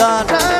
গান